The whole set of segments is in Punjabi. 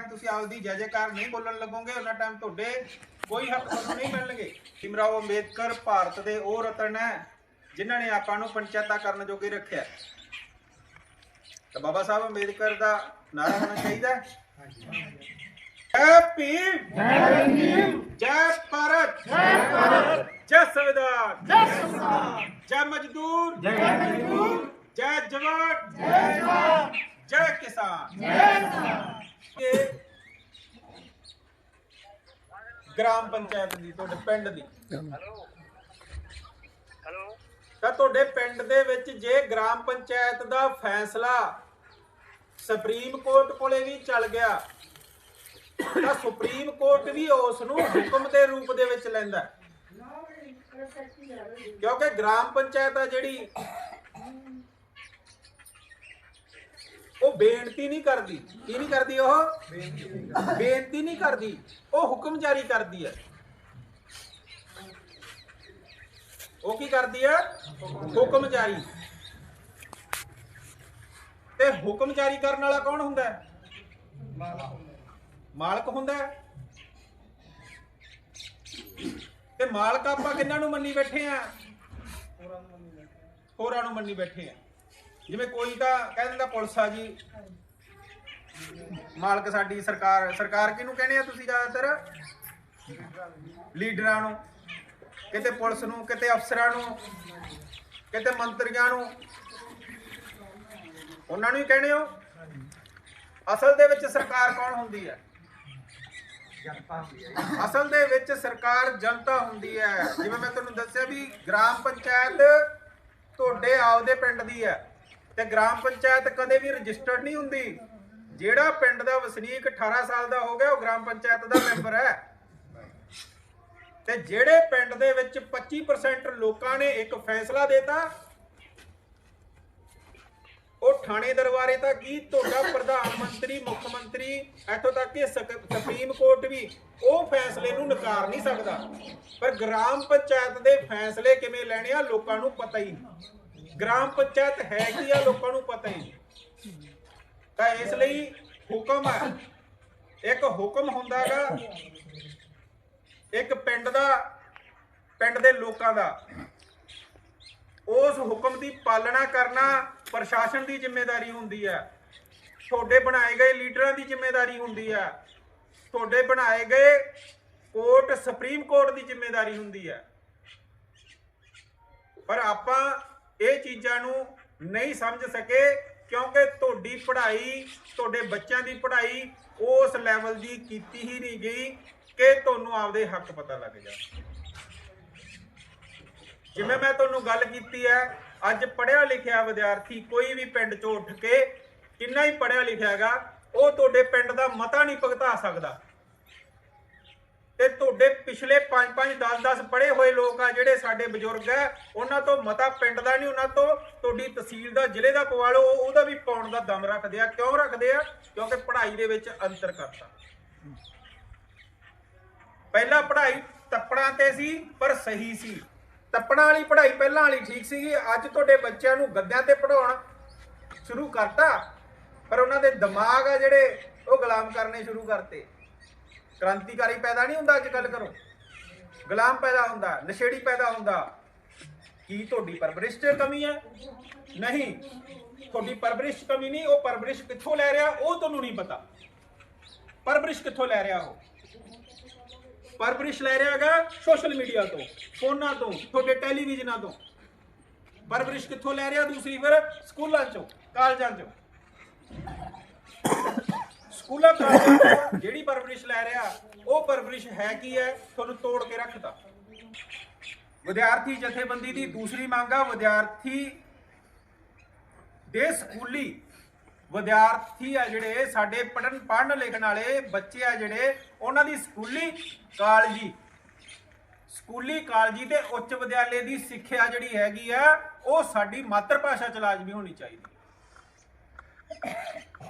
ਤੁਸੀਂ ਆਪਦੀ ਜੈ ਜੈਕਾਰ ਨਹੀਂ ਬੋਲਣ ਲੱਗੋਗੇ, ਉਹਨਾਂ ਟਾਈਮ ਤੁਹਾਡੇ ਕੋਈ ਹੱਕ ਤੁਹਾਨੂੰ ਨਹੀਂ ਮਿਲਣਗੇ। ਭੀਮਰਾਓ ਅੰਬੇਦਕਰ ਭਾਰਤ ਦੇ ਉਹ ਰਤਨ ਹੈ, ਜਿਨ੍ਹਾਂ ਨੇ ਆਪਾਂ ਨੂੰ ਪੰਚਾਇਤਾਂ ਕਰਨ ਜੋਗੇ ਰੱਖਿਆ। ਤਾਂ ਬਾਬਾ ਸਾਹਿਬ ਅੰਬੇਦਕਰ ਦਾ ਨਾਰਾ ਹੋਣਾ ਚਾਹੀਦਾ ਜੈ ਭੀਮ ਜੈ ਭੀਮ। ਜੈ ਭਾਰਤ। ਜੈ ਭਾਰਤ ਜੈ ਸੰਵਿਧਾਨ। ਜੈ ਸੰਵਿਧਾਨ ਜੈ ਮਜ਼ਦੂਰ। ਜੈ ਮਜ਼ਦੂਰ ਜੈ ਜਵਾਨ। ਜੈ ਜਵਾਨ ਜੈ ਕਿਸਾਨ। ਜੈ ਗ੍ਰਾਮ ਪੰਚਾਇਤ ਦੀ ਤੁਹਾਡੇ ਪਿੰਡ ਦੀ। ਹੈਲੋ। ਤਾਂ ਤੁਹਾਡੇ ਪਿੰਡ ਦੇ ਵਿੱਚ ਜੇ ਗ੍ਰਾਮ ਪੰਚਾਇਤ ਦਾ ਫੈਸਲਾ ਸੁਪਰੀਮ ਕੋਰਟ ਕੋਲੇ ਵੀ ਚੱਲ ਗਿਆ ਤਾਂ ਸੁਪਰੀਮ ਕੋਰਟ ਵੀ ਉਸ ਨੂੰ ਹੁਕਮ ਦੇ ਰੂਪ ਦੇ ਵਿੱਚ ਲੈਂਦਾ। ਕਿਉਂਕਿ ਗ੍ਰਾਮ ਪੰਚਾਇਤ ਆ ਜਿਹੜੀ ਉਹ ਬੇਨਤੀ ਨਹੀਂ ਕਰਦੀ। ਕੀ ਨਹੀਂ ਕਰਦੀ ਉਹ? ਬੇਨਤੀ ਨਹੀਂ ਕਰਦੀ। ਉਹ ਹੁਕਮ ਜਾਰੀ ਕਰਦੀ ਹੈ। ਉਹ ਕੀ ਕਰਦੀ ਹੈ? ਹੁਕਮ ਜਾਰੀ। ਤੇ ਹੁਕਮ ਜਾਰੀ ਕਰਨ ਵਾਲਾ ਕੌਣ ਹੁੰਦਾ ਹੈ? ਮਾਲਕ ਹੁੰਦਾ ਹੈ। ਤੇ ਮਾਲਕ ਆਪਾਂ ਕਿੰਨਾਂ ਨੂੰ ਮੰਨੀ ਬੈਠੇ ਆ? ਹੋਰਾਂ ਨੂੰ ਮੰਨੀ ਬੈਠੇ ਆ। ਜਿਵੇਂ ਕੋਈ ਤਾਂ ਕਹਿ ਦਿੰਦਾ ਪੁਲਿਸ ਆ ਜੀ। ਮਾਲਕ ਸਾਡੀ ਸਰਕਾਰ ਸਰਕਾਰ ਕਿਹਨੂੰ ਕਹਿੰਦੇ ਆ ਤੁਸੀਂ ਜ਼ਿਆਦਾਤਰ? ਲੀਡਰਾਂ ਨੂੰ, ਕਿਤੇ ਪੁਲਿਸ ਨੂੰ, ਕਿਤੇ ਅਫਸਰਾਂ ਨੂੰ, ਕਿਤੇ ਮੰਤਰੀਆਂ ਨੂੰ। ਉਹਨਾਂ ਨੂੰ ਹੀ ਕਹਿੰਦੇ ਹੋ? ਅਸਲ ਦੇ ਵਿੱਚ ਸਰਕਾਰ ਕੌਣ ਹੁੰਦੀ ਹੈ? ਅਸਲ ਦੇ ਵਿੱਚ ਸਰਕਾਰ ਜਨਤਾ ਹੁੰਦੀ ਹੈ। ਜਿਵੇਂ ਮੈਂ ਤੁਹਾਨੂੰ ਦੱਸਿਆ ਵੀ ਗ੍ਰਾਮ ਪੰਚਾਇਤ ਤੁਹਾਡੇ ਆਪਦੇ ਪਿੰਡ ਦੀ ਹੈ। ਤੇ ਗ੍ਰਾਮ ਪੰਚਾਇਤ ਕਦੇ ਵੀ ਰਜਿਸਟਰਡ ਨਹੀਂ ਹੁੰਦੀ। ਜਿਹੜਾ ਪਿੰਡ ਦਾ ਵਸਨੀਕ 18 ਸਾਲ ਦਾ ਹੋ ਗਿਆ, ਉਹ ਗ੍ਰਾਮ ਪੰਚਾਇਤ ਦਾ ਮੈਂਬਰ ਹੈ। ਤੇ ਜਿਹੜੇ ਪਿੰਡ ਦੇ ਵਿੱਚ 25% ਲੋਕਾਂ ਨੇ ਇੱਕ ਫੈਸਲਾ ਦਿੱਤਾ, ਉਹ ਥਾਣੇ ਦਰਬਾਰੇ ਤਾਂ ਕੀ ਤੁਹਾਡਾ ਪ੍ਰਧਾਨ ਮੰਤਰੀ, ਮੁੱਖ ਮੰਤਰੀ, ਇੱਥੋਂ ਤੱਕ ਕਿ ਸੁਪਰੀਮ ਕੋਰਟ ਵੀ ਉਹ ਫੈਸਲੇ ਨੂੰ ਨਕਾਰ ਨਹੀਂ ਸਕਦਾ। ਪਰ ਗ੍ਰਾਮ ਪੰਚਾਇਤ ਦੇ ਫੈਸਲੇ ਕਿਵੇਂ ਲੈਣੇ ਆ, ਲੋਕਾਂ ਨੂੰ ਪਤਾ ਹੀ ਨਹੀਂ। ਗ੍ਰਾਮ ਪੰਚਾਇਤ ਹੈ ਕੀ ਆ, ਲੋਕਾਂ ਨੂੰ ਪਤਾ ਹੀ ਨਹੀਂ। ਤਾਂ ਇਸ ਲਈ ਹੁਕਮ ਹੈ ਇੱਕ ਹੁਕਮ ਹੁੰਦਾਗਾ ਇੱਕ ਪਿੰਡ ਦਾ, ਪਿੰਡ ਦੇ ਲੋਕਾਂ ਦਾ। ਉਸ ਹੁਕਮ ਦੀ ਪਾਲਣਾ ਕਰਨਾ ਪ੍ਰਸ਼ਾਸਨ ਦੀ ਜ਼ਿੰਮੇਵਾਰੀ ਹੁੰਦੀ ਹੈ ਤੁਹਾਡੇ ਬਣਾਏ ਗਏ ਲੀਡਰਾਂ ਦੀ ਜ਼ਿੰਮੇਵਾਰੀ ਹੁੰਦੀ ਹੈ ਤੁਹਾਡੇ ਬਣਾਏ ਗਏ ਕੋਰਟ, ਸੁਪਰੀਮ ਕੋਰਟ ਦੀ ਜ਼ਿੰਮੇਵਾਰੀ ਹੁੰਦੀ ਹੈ ਪਰ ਆਪਾਂ ਇਹ ਚੀਜ਼ਾਂ ਨੂੰ ਨਹੀਂ ਸਮਝ ਸਕੇ, ਕਿਉਂਕਿ ਤੁਹਾਡੀ ਪੜ੍ਹਾਈ, ਤੁਹਾਡੇ ਬੱਚਿਆਂ ਦੀ ਪੜ੍ਹਾਈ ਉਸ ਲੈਵਲ ਦੀ ਕੀਤੀ ਹੀ ਨਹੀਂ ਗਈ ਕਿ ਤੁਹਾਨੂੰ ਆਪਦੇ ਹੱਕ ਪਤਾ ਲੱਗ ਜਾ ਜਿਵੇਂ ਮੈਂ ਤੁਹਾਨੂੰ ਗੱਲ ਕੀਤੀ ਹੈ, ਅੱਜ ਪੜ੍ਹਿਆ ਲਿਖਿਆ ਵਿਦਿਆਰਥੀ ਕੋਈ ਵੀ ਪਿੰਡ ਚੋਂ ਉੱਠ ਕੇ ਕਿੰਨਾ ਹੀ ਪੜ੍ਹਿਆ ਲਿਖਿਆ ਹੈਗਾ, ਉਹ ਤੁਹਾਡੇ ਪਿੰਡ ਦਾ ਮਤਾ ਨਹੀਂ ਭਗਤਾ ਸਕਦਾ। ਤੇ ਤੁਹਾਡੇ ਪਿਛਲੇ 5 5 10 10 ਪੜ੍ਹੇ ਹੋਏ ਲੋਕ ਆ ਜਿਹੜੇ ਸਾਡੇ ਬਜ਼ੁਰਗ ਆ, ਉਹਨਾਂ ਤੋਂ ਮਤਾ ਪਿੰਡ ਦਾ ਨਹੀਂ, ਉਹਨਾਂ ਤੋਂ ਤੁਹਾਡੀ ਤਹਿਸੀਲ ਦਾ, ਜ਼ਿਲ੍ਹੇ ਦਾ ਪਵਾ ਲਓ ਉਹਦਾ ਵੀ ਪਾਉਣ ਦਾ ਦਮ ਰੱਖਦੇ ਆ। ਕਿਉਂ ਰੱਖਦੇ ਆ? ਕਿਉਂਕਿ ਪੜ੍ਹਾਈ ਦੇ ਵਿੱਚ ਅੰਤਰ ਕਰਤਾ। ਪਹਿਲਾਂ ਪੜ੍ਹਾਈ ਤੱਪੜਾਂ ਤੇ ਸੀ, ਪਰ ਸਹੀ ਸੀ। ਤੱਪੜਾਂ ਵਾਲੀ ਪੜ੍ਹਾਈ ਪਹਿਲਾਂ ਵਾਲੀ ਠੀਕ ਸੀਗੀ। ਅੱਜ ਤੁਹਾਡੇ ਬੱਚਿਆਂ ਨੂੰ ਗੱਦਿਆਂ ਤੇ ਪੜਾਉਣ ਸ਼ੁਰੂ ਕਰਤਾ, ਪਰ ਉਹਨਾਂ ਦੇ ਦਿਮਾਗ ਆ ਜਿਹੜੇ, ਉਹ ਗੁਲਾਮ ਕਰਨੇ ਸ਼ੁਰੂ ਕਰਤੇ। ਕ੍ਰਾਂਤੀਕਾਰੀ ਪੈਦਾ ਨਹੀਂ ਹੁੰਦਾ ਅੱਜ ਕੱਲ ਕਰੋ ਗੁਲਾਮ ਪੈਦਾ ਹੁੰਦਾ, ਨਸ਼ੇੜੀ ਪੈਦਾ ਹੁੰਦਾ। ਕੀ ਤੁਹਾਡੀ ਪਰਵਰਿਸ਼ 'ਚ ਕਮੀ ਹੈ? ਨਹੀਂ। ਤੁਹਾਡੀ ਪਰਵਰਿਸ਼ 'ਚ ਕਮੀ ਨਹੀਂ, ਉਹ ਪਰਵਰਿਸ਼ ਕਿੱਥੋਂ ਲੈ ਰਿਹਾ, ਉਹ ਤੁਹਾਨੂੰ ਨਹੀਂ ਪਤਾ। ਪਰਵਰਿਸ਼ ਕਿੱਥੋਂ ਲੈ ਰਿਹਾ ਉਹ? ਪਰਵਰਿਸ਼ ਲੈ ਰਿਹਾ ਹੈਗਾ ਸੋਸ਼ਲ ਮੀਡੀਆ ਤੋਂ, ਫੋਨਾਂ ਤੋਂ, ਤੁਹਾਡੇ ਟੈਲੀਵਿਜ਼ਨਾਂ ਤੋਂ। ਪਰਵਰਿਸ਼ ਕਿੱਥੋਂ ਲੈ ਰਿਹਾ ਦੂਸਰੀ ਫਿਰ ਸਕੂਲਾਂ ਚੋਂ, ਕਾਲਜਾਂ ਚੋਂ। ਸਕੂਲਾਂ ਕਾਲਜਾਂ ਚੋਂ ਜਿਹੜੀ ਪਰਵਰਿਸ਼ ਲੈ ਰਿਹਾ, ਉਹ ਪਰਵਰਿਸ਼ ਹੈ ਕੀ ਹੈ? ਤੁਹਾਨੂੰ ਤੋੜ ਕੇ ਰੱਖਦਾ। ਵਿਦਿਆਰਥੀ ਜਥੇਬੰਦੀ ਦੀ ਦੂਸਰੀ ਮੰਗ ਆ, ਵਿਦਿਆਰਥੀ ਦੇ ਸਕੂਲੀ ਵਿਦਿਆਰਥੀ ਆ ਜਿਹੜੇ, ਸਾਡੇ ਪੜਨ ਪੜਨ ਲਿਖਣ ਵਾਲੇ ਬੱਚੇ ਆ ਜਿਹੜੇ, ਉਹਨਾਂ ਦੀ ਸਕੂਲੀ ਕਾਲਜੀ ਸਕੂਲੀ ਕਾਲਜੀ ਤੇ ਉੱਚ ਵਿਦਿਆਲੇ ਦੀ ਸਿੱਖਿਆ ਜਿਹੜੀ ਹੈਗੀ ਆ, ਉਹ ਸਾਡੀ ਮਾਤਰ ਭਾਸ਼ਾ ਚ ਲਾਜ਼ਮੀ ਹੋਣੀ ਚਾਹੀਦੀ।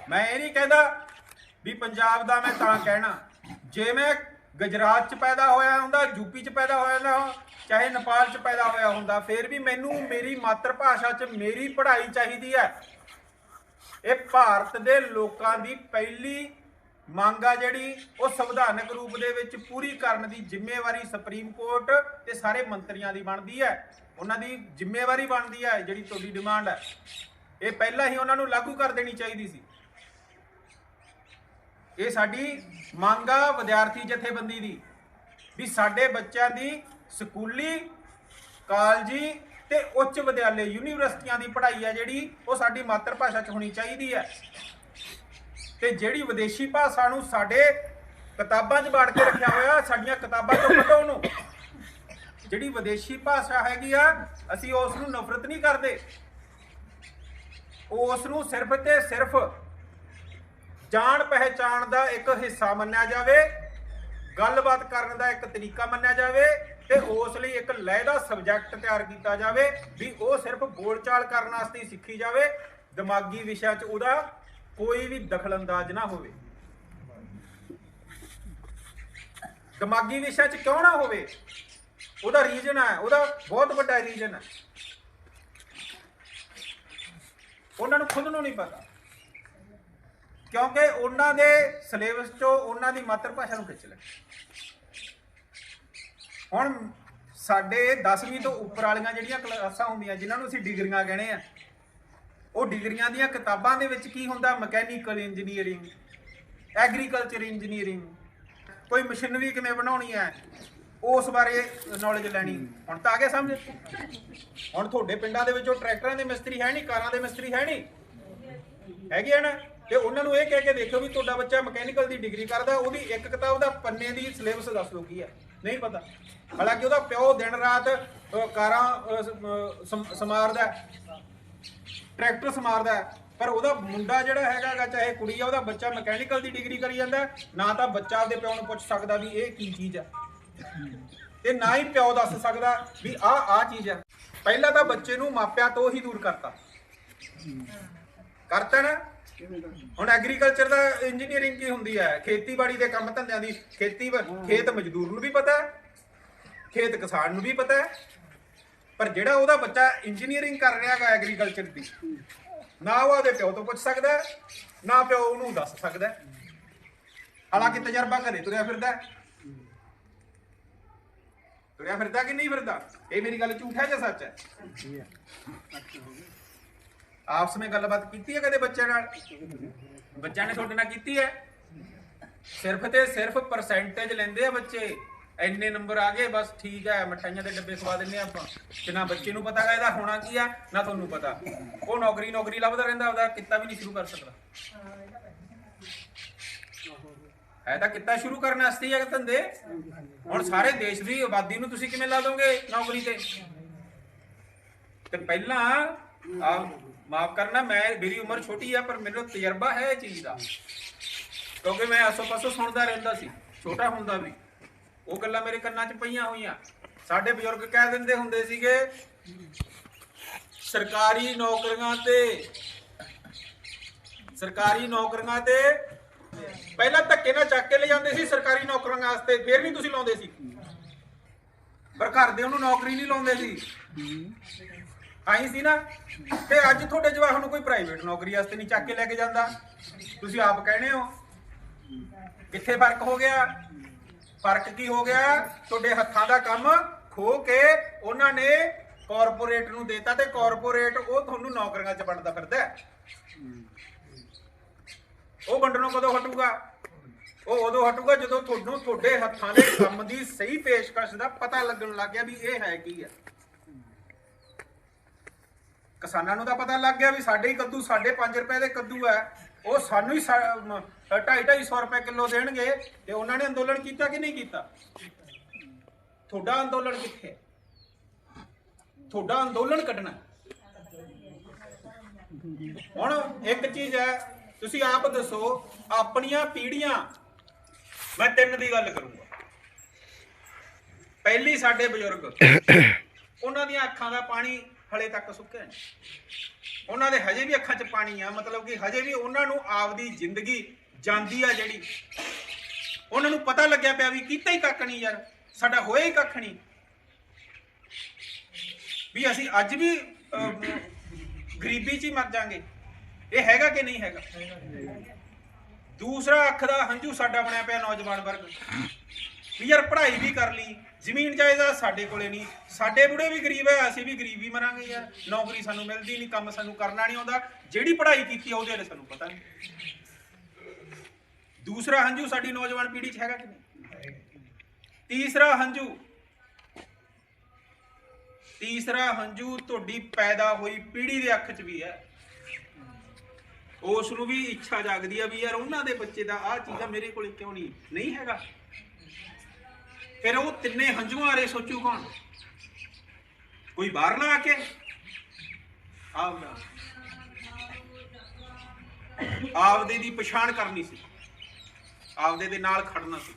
ਮੈਂ ਇਹ ਨਹੀਂ ਕਹਿੰਦਾ ਵੀ ਪੰਜਾਬ ਦਾ ਮੈਂ ਤਾਂ ਕਹਿਣਾ, ਜੇ ਮੈਂ ਗੁਜਰਾਤ ਚ ਪੈਦਾ ਹੋਇਆ ਹੁੰਦਾ ਯੂਪੀ ਚ ਪੈਦਾ ਹੋਇਆ ਹੁੰਦਾ, ਚਾਹੇ ਨੇਪਾਲ ਚ ਪੈਦਾ ਹੋਇਆ ਹੁੰਦਾ, ਫਿਰ ਵੀ ਮੈਨੂੰ ਮੇਰੀ ਮਾਤਰ ਭਾਸ਼ਾ ਚ ਮੇਰੀ ਪੜ੍ਹਾਈ ਚਾਹੀਦੀ ਹੈ। ਇਹ ਭਾਰਤ ਦੇ ਲੋਕਾਂ ਦੀ ਪਹਿਲੀ ਮੰਗ ਆ ਜਿਹੜੀ, ਉਹ ਸੰਵਿਧਾਨਕ ਰੂਪ ਦੇ ਵਿੱਚ ਪੂਰੀ ਕਰਨ ਦੀ ਜ਼ਿੰਮੇਵਾਰੀ ਸੁਪਰੀਮ ਕੋਰਟ ਤੇ ਸਾਰੇ ਮੰਤਰੀਆਂ ਦੀ ਬਣਦੀ ਹੈ। ਉਹਨਾਂ ਦੀ ਜ਼ਿੰਮੇਵਾਰੀ ਬਣਦੀ ਹੈ ਜਿਹੜੀ ਤੁਹਾਡੀ ਡਿਮਾਂਡ ਹੈ। ਇਹ ਪਹਿਲਾਂ ਹੀ ਉਹਨਾਂ ਨੂੰ ਲਾਗੂ ਕਰ ਦੇਣੀ ਚਾਹੀਦੀ ਸੀ। ਇਹ ਸਾਡੀ ਮੰਗ ਆ ਵਿਦਿਆਰਥੀ ਜਥੇਬੰਦੀ ਦੀ, ਵੀ ਸਾਡੇ ਬੱਚਿਆਂ ਦੀ ਸਕੂਲੀ, ਕਾਲਜੀ ਤੇ ਉੱਚ ਵਿਦਿਆਲੇ ਯੂਨੀਵਰਸਿਟੀਆਂ ਦੀ ਪੜ੍ਹਾਈ ਆ ਜਿਹੜੀ, ਉਹ ਸਾਡੀ ਮਾਤਰ ਭਾਸ਼ਾ 'ਚ ਹੋਣੀ ਚਾਹੀਦੀ ਹੈ ਤੇ ਜਿਹੜੀ ਵਿਦੇਸ਼ੀ ਭਾਸ਼ਾ ਨੂੰ ਸਾਡੇ ਕਿਤਾਬਾਂ 'ਚ ਬਾੜ ਕੇ ਰੱਖਿਆ ਹੋਇਆ, ਸਾਡੀਆਂ ਕਿਤਾਬਾਂ 'ਚੋਂ ਕੱਢੋ ਉਹਨੂੰ। ਜਿਹੜੀ ਵਿਦੇਸ਼ੀ ਭਾਸ਼ਾ ਹੈਗੀ ਆ, ਅਸੀਂ ਉਸ ਨੂੰ ਨਫ਼ਰਤ ਨਹੀਂ ਕਰਦੇ। ਉਸ ਨੂੰ ਸਿਰਫ ਤੇ ਸਿਰਫ ਜਾਣ ਪਹਿਚਾਣ ਦਾ ਇੱਕ ਹਿੱਸਾ ਮੰਨਿਆ ਜਾਵੇ, ਗੱਲਬਾਤ ਕਰਨ ਦਾ ਇੱਕ ਤਰੀਕਾ ਮੰਨਿਆ ਜਾਵੇ ਤੇ ਉਸ ਲਈ ਇੱਕ ਲਹਿਦਾ ਸਬਜੈਕਟ ਤਿਆਰ ਕੀਤਾ ਜਾਵੇ ਵੀ ਉਹ ਸਿਰਫ ਬੋਲਚਾਲ ਕਰਨ ਵਾਸਤੇ ਸਿੱਖੀ ਜਾਵੇ, ਦਿਮਾਗੀ ਵਿਸ਼ਾ 'ਚ ਉਹਦਾ ਕੋਈ ਵੀ ਦਖਲਅੰਦਾਜ਼ ਨਾ ਹੋਵੇ। ਦਿਮਾਗੀ ਵਿਸ਼ਾ 'ਚ ਕਿਉਂ ਨਾ ਹੋਵੇ? ਉਹਦਾ ਰੀਜਨ ਹੈ, ਉਹਦਾ ਬਹੁਤ ਵੱਡਾ ਰੀਜਨ ਹੈ। ਉਹਨਾਂ ਨੂੰ ਖੁਦ ਨੂੰ ਨਹੀਂ ਪਤਾ। ਕਿਉਂਕਿ ਉਹਨਾਂ ਦੇ ਸਿਲੇਬਸ ਚੋਂ ਉਹਨਾਂ ਦੀ ਮਾਤਰ ਭਾਸ਼ਾ ਨੂੰ ਖਿੱਚ ਲੈ ਹੁਣ ਸਾਡੇ 10ਵੀਂ ਤੋਂ ਉੱਪਰ ਵਾਲੀਆਂ ਜਿਹੜੀਆਂ ਕਲਾਸਾਂ ਹੁੰਦੀਆਂ, ਜਿਨ੍ਹਾਂ ਨੂੰ ਅਸੀਂ ਡਿਗਰੀਆਂ ਕਹਿੰਦੇ ਆ, ਉਹ ਡਿਗਰੀਆਂ ਦੀਆਂ ਕਿਤਾਬਾਂ ਦੇ ਵਿੱਚ ਕੀ ਹੁੰਦਾ? ਮਕੈਨੀਕਲ ਇੰਜੀਨੀਅਰਿੰਗ ਐਗਰੀਕਲਚਰ ਇੰਜੀਨੀਅਰਿੰਗ ਕੋਈ ਮਸ਼ੀਨਰੀ ਕਿਵੇਂ ਬਣਾਉਣੀ ਹੈ, ਉਸ ਬਾਰੇ ਨੌਲੇਜ ਲੈਣੀ। ਹੁਣ ਤਾਂ ਆ ਗਿਆ ਸਮਝ? ਹੁਣ ਤੁਹਾਡੇ ਪਿੰਡਾਂ ਦੇ ਵਿੱਚ ਉਹ ਟਰੈਕਟਰਾਂ ਦੇ ਮਿਸਤਰੀ ਹੈ ਨਹੀਂ, ਕਾਰਾਂ ਦੇ ਮਿਸਤਰੀ ਹੈ ਨਹੀਂ? ਹੈਗੇ ਆ ਨਾ? ਤੇ ਉਹਨਾਂ ਨੂੰ ਇਹ ਕਹਿ ਕੇ ਦੇਖੋ ਵੀ ਤੁਹਾਡਾ ਬੱਚਾ ਮਕੈਨੀਕਲ ਦੀ ਡਿਗਰੀ ਕਰਦਾ ਉਹਦੀ ਇੱਕ ਕਿਤਾਬ ਦਾ ਪੰਨੇ ਦੀ ਸਿਲੇਬਸ ਦੱਸ ਦਿਓ ਕੀ ਹੈ ਨਹੀਂ ਪਤਾ। ਹਾਲਾਂਕਿ ਉਹਦਾ ਪਿਓ ਦਿਨ ਰਾਤ ਅਹ, ਕਾਰਾਂ ਅਹ, ਸ- ਅਹ, ਸਮ- ਸਮਾਰਦਾ ਹੈ, ਟਰੈਕਟਰ ਸਮਾਰਦਾ ਹੈ, ਪਰ ਉਹਦਾ ਮੁੰਡਾ ਜਿਹੜਾ ਹੈਗਾ ਗਾ, ਚਾਹੇ ਕੁੜੀ ਆ ਉਹਦਾ ਬੱਚਾ ਮਕੈਨੀਕਲ ਦੀ ਡਿਗਰੀ ਕਰੀ ਜਾਂਦਾ ਹੈ, ਨਾ ਤਾਂ ਬੱਚਾ ਆਪਦੇ ਪਿਓ ਨੂੰ ਪੁੱਛ ਸਕਦਾ ਵੀ ਇਹ ਕੀ ਚੀਜ਼ ਆ। ਤੇ ਨਾ ਹੀ ਪਿਓ ਦੱਸ ਸਕਦਾ ਵੀ ਆਹ ਆਹ ਚੀਜ਼ ਆ। ਪਹਿਲਾਂ ਤਾਂ ਬੱਚੇ ਨੂੰ ਮਾਪਿਆਂ ਤੋਂ ਹੀ ਦੂਰ ਕਰਤਾ। ਕਰਤਾ ਨਾ। ਹੁਣ ਐਗਰੀਕਲਚਰ ਦਾ ਇੰਜੀਨੀਅਰਿੰਗ ਕੀ ਹੁੰਦੀ ਹੈ? ਖੇਤੀਬਾੜੀ ਦੇ ਕੰਮ ਧੰਦਿਆਂ ਦੀ ਖੇਤੀ ਖੇਤ ਮਜ਼ਦੂਰ ਨੂੰ ਵੀ ਪਤਾ ਹੈ ਖੇਤ ਕਿਸਾਨ ਨੂੰ ਵੀ ਪਤਾ ਹੈ ਪਰ ਜਿਹੜਾ ਉਹਦਾ ਬੱਚਾ ਇੰਜੀਨੀਅਰਿੰਗ ਕਰ ਰਿਹਾ ਹੈਗਾ ਐਗਰੀਕਲਚਰ ਦੀ ਨਾ ਉਹ ਉਹਦੇ ਪਿਓ ਤੋਂ ਪੁੱਛ ਸਕਦਾ ਹੈ, ਨਾ ਪਿਓ ਉਹਨੂੰ ਦੱਸ ਸਕਦਾ ਹੈ। ਹਾਲਾਂਕਿ ਤਜਰਬਾ ਘਰੇ ਤੁਰਿਆ ਫਿਰਦਾ ਹੈ। ਤੁਰਿਆ ਫਿਰਦਾ ਕਿ ਨਹੀਂ ਫਿਰਦਾ? ਇਹ ਮੇਰੀ ਗੱਲ ਝੂਠ ਹੈ ਜਾਂ ਸੱਚ ਹੈ? ਆਪਸ ਵਿੱਚ ਗੱਲਬਾਤ ਕੀਤੀ ਹੈ ਕਦੇ ਬੱਚਿਆਂ ਨਾਲ? ਬੱਚਿਆਂ ਨੇ ਤੁਹਾਡੇ ਨਾਲ ਕੀਤੀ ਹੈ? ਸਿਰਫ ਤੇ ਸਿਰਫ ਪਰਸੈਂਟੇਜ ਲੈਂਦੇ ਆ ਬੱਚੇ। ਇੰਨੇ ਨੰਬਰ ਆ ਗਏ, ਬਸ ਠੀਕ ਹੈ, ਮਠਾਈਆਂ ਦੇ ਡੱਬੇ ਖਵਾ ਦਿੰਨੇ ਆਪਾਂ। ਤੇ ਨਾ ਬੱਚੇ ਨੂੰ ਪਤਾ ਗਾ ਇਹਦਾ ਹੋਣਾ ਕੀ ਆ, ਨਾ ਤੁਹਾਨੂੰ ਪਤਾ। ਉਹ ਨੌਕਰੀ ਨੌਕਰੀ ਲੱਭਦਾ ਰਹਿੰਦਾ ਉਹਦਾ ਕਿੱਤਾ ਵੀ ਨਹੀਂ ਸ਼ੁਰੂ ਕਰ ਸਕਦਾ। ਹੈ ਤਾਂ ਕਿੱਤਾ ਸ਼ੁਰੂ ਕਰਨ ਵਾਸਤੇ ਹੀ ਹੈ ਧੰਦੇ। ਹੁਣ ਸਾਰੇ ਦੇਸ਼ ਦੀ ਆਬਾਦੀ ਨੂੰ ਤੁਸੀਂ ਕਿਵੇਂ ਲਾ ਦੋਗੇ ਨੌਕਰੀ ਤੇ? ਤੇ ਪਹਿਲਾਂ ਆ ਮਾਫ ਕਰਨਾ, ਮੈਂ ਮੇਰੀ ਉਮਰ ਛੋਟੀ ਆ, ਪਰ ਮੈਨੂੰ ਤਜਰਬਾ ਹੈ ਇਹ ਚੀਜ਼ ਦਾ। ਕਿਉਂਕਿ ਮੈਂ ਆਸੋ ਪਾਸੋਂ ਸੁਣਦਾ ਰਹਿੰਦਾ ਸੀ, ਛੋਟਾ ਹੁੰਦਾ ਵੀ। ਉਹ ਗੱਲਾਂ ਮੇਰੇ ਕੰਨਾਂ 'ਚ ਪਈਆਂ ਹੋਈਆਂ। ਸਾਡੇ ਬਜ਼ੁਰਗ ਕਹਿ ਦਿੰਦੇ ਹੁੰਦੇ ਸੀਗੇ, ਸਰਕਾਰੀ ਨੌਕਰੀਆਂ ਤੇ, ਸਰਕਾਰੀ ਨੌਕਰੀਆਂ ਤੇ ਪਹਿਲਾਂ ਧੱਕੇ ਨਾਲ ਚੱਕ ਕੇ ਲੈ ਜਾਂਦੇ ਸੀ ਸਰਕਾਰੀ ਨੌਕਰੀਆਂ ਵਾਸਤੇ, ਫਿਰ ਵੀ ਤੁਸੀਂ ਲਾਉਂਦੇ ਸੀ। ਪਰ ਘਰ ਦੇ ਉਹਨੂੰ ਨੌਕਰੀ ਨਹੀਂ ਲਾਉਂਦੇ ਸੀ। ਆਈ ਸੀ ਨਾ, ਤੇ ਅੱਜ ਤੁਹਾਡੇ ਜਵਾਕ ਨੂੰ ਕੋਈ ਪ੍ਰਾਈਵੇਟ ਨੌਕਰੀ ਵਾਸਤੇ ਨਹੀਂ ਚੱਕ ਕੇ ਲੈ ਕੇ ਜਾਂਦਾ। ਤੁਸੀਂ ਆਪ ਕਹਿੰਦੇ ਹੋ। ਕਿੱਥੇ ਫ਼ਰਕ ਹੋ ਗਿਆ? ਫ਼ਰਕ ਕੀ ਹੋ ਗਿਆ? ਤੁਹਾਡੇ ਹੱਥਾਂ ਦਾ ਕੰਮ ਖੋ ਕੇ ਉਹਨਾਂ ਨੇ ਕਾਰਪੋਰੇਟ ਨੂੰ ਦੇਤਾ ਤੇ ਕਾਰਪੋਰੇਟ ਉਹ ਤੁਹਾਨੂੰ ਨੌਕਰੀਆਂ 'ਚ ਵੰਡਦਾ ਫਿਰਦਾ ਉਹ ਵੰਡਣੋਂ ਕਦੋਂ ਹਟੂਗਾ? ਉਹ ਉਦੋਂ ਹਟੂਗਾ ਜਦੋਂ ਤੁਹਾਨੂੰ ਤੁਹਾਡੇ ਹੱਥਾਂ ਦੇ ਕੰਮ ਦੀ ਸਹੀ ਪੇਸ਼ਕਸ਼ ਦਾ ਪਤਾ ਲੱਗਣ ਲੱਗ ਗਿਆ ਵੀ ਇਹ ਹੈ ਕੀ ਹੈ। ਕਿਸਾਨਾਂ ਨੂੰ ਤਾਂ ਪਤਾ ਲੱਗ ਗਿਆ ਵੀ ਸਾਡੇ ਹੀ ਕੱਦੂ ਸਾਡੇ 5 ਰੁਪਏ ਦੇ ਕੱਦੂ ਹੈ ਉਹ ਸਾਨੂੰ ਹੀ 2.5 250 ਰੁਪਏ ਕਿਲੋ ਦੇਣਗੇ ਤੇ ਉਹਨਾਂ ਨੇ ਅੰਦੋਲਨ ਕੀਤਾ ਕਿ ਨਹੀਂ ਕੀਤਾ? ਤੁਹਾਡਾ ਅੰਦੋਲਨ ਕਿੱਥੇ? ਤੁਹਾਡਾ ਅੰਦੋਲਨ ਕੱਢਣਾ। ਹੁਣ ਇੱਕ ਚੀਜ਼ ਹੈ, ਤੁਸੀਂ ਆਪ ਦੱਸੋ, ਆਪਣੀਆਂ ਪੀੜ੍ਹੀਆਂ, ਮੈਂ ਤਿੰਨ ਦੀ ਗੱਲ ਕਰੂੰਗਾ। ਪਹਿਲੀ ਸਾਡੇ ਬਜ਼ੁਰਗ, ਉਹਨਾਂ ਦੀਆਂ ਅੱਖਾਂ ਦਾ ਪਾਣੀ ਹਲੇ ਤੱਕ ਸੁੱਕਿਆ ਨਹੀਂ। ਉਹਨਾਂ ਦੇ ਹਜੇ ਵੀ ਅੱਖਾਂ 'ਚ ਪਾਣੀ ਆ, ਮਤਲਬ ਕਿ ਹਜੇ ਵੀ ਉਹਨਾਂ ਨੂੰ ਆਪਦੀ ਜ਼ਿੰਦਗੀ ਜਾਂਦੀ ਆ ਜਿਹੜੀ। ਉਹਨਾਂ ਨੂੰ ਪਤਾ ਲੱਗਿਆ ਪਿਆ ਵੀ ਕੀਤਾ ਹੀ ਕੱਖ ਨਹੀਂ ਯਾਰ, ਸਾਡਾ ਹੋਇਆ ਹੀ ਕੱਖ ਨਹੀਂ। ਵੀ ਅਸੀਂ ਅੱਜ ਵੀ ਗਰੀਬੀ 'ਚ ਹੀ ਮਰ ਜਾਾਂਗੇ। ਇਹ ਹੈਗਾ ਕਿ ਨਹੀਂ ਹੈਗਾ? ਦੂਸਰਾ ਅੱਖ ਦਾ ਹੰਝੂ ਸਾਡਾ ਬਣਿਆ ਪਿਆ ਨੌਜਵਾਨ ਵਰਗ। ਵੀ ਯਾਰ ਪੜ੍ਹਾਈ ਵੀ ਕਰ ਲਈ। ਜ਼ਮੀਨ ਜਾਇਦਾਦ ਸਾਡੇ ਕੋਲੇ ਨਹੀਂ। ਸਾਡੇ ਬੁੜੇ ਵੀ ਗਰੀਬ ਹੈ, ਅਸੀਂ ਵੀ ਗਰੀਬ ਹੀ ਮਰਾਂਗੇ ਯਾਰ। ਨੌਕਰੀ ਸਾਨੂੰ ਮਿਲਦੀ ਨਹੀਂ, ਕੰਮ ਸਾਨੂੰ ਕਰਨਾ ਨਹੀਂ ਆਉਂਦਾ। ਜਿਹੜੀ ਪੜ੍ਹਾਈ ਕੀਤੀ ਆ, ਉਹਦੇ ਬਾਰੇ ਸਾਨੂੰ ਪਤਾ ਨਹੀਂ। ਦੂਸਰਾ ਹੰਝੂ ਸਾਡੀ ਨੌਜਵਾਨ ਪੀੜ੍ਹੀ 'ਚ ਹੈਗਾ ਕਿ ਨਹੀਂ? ਤੀਸਰਾ ਹੰਝੂ। ਤੀਸਰਾ ਹੰਝੂ ਤੁਹਾਡੀ ਪੈਦਾ ਹੋਈ ਪੀੜ੍ਹੀ ਦੇ ਅੱਖ 'ਚ ਵੀ ਹੈ। ਉਸ ਨੂੰ ਵੀ ਇੱਛਾ ਜਾਗਦੀ ਆ ਵੀ ਯਾਰ ਉਹਨਾਂ ਦੇ ਬੱਚੇ ਦਾ ਆਹ ਚੀਜ਼ਾਂ ਮੇਰੇ ਕੋਲ ਕਿਉਂ ਨਹੀਂ? ਨਹੀਂ ਹੈਗਾ। ਫਿਰ ਉਹ ਤਿੰਨੇ ਹੰਝੂਆਂ ਬਾਰੇ ਸੋਚੂ ਕੌਣ? ਕੋਈ ਬਾਹਰ ਨਾ ਆ ਕੇ ਆਪਦਾ ਆਪਦੇ ਦੀ ਪਛਾਣ ਕਰਨੀ ਸੀ। ਆਪਦੇ ਦੇ ਨਾਲ ਖੜਨਾ ਸੀ।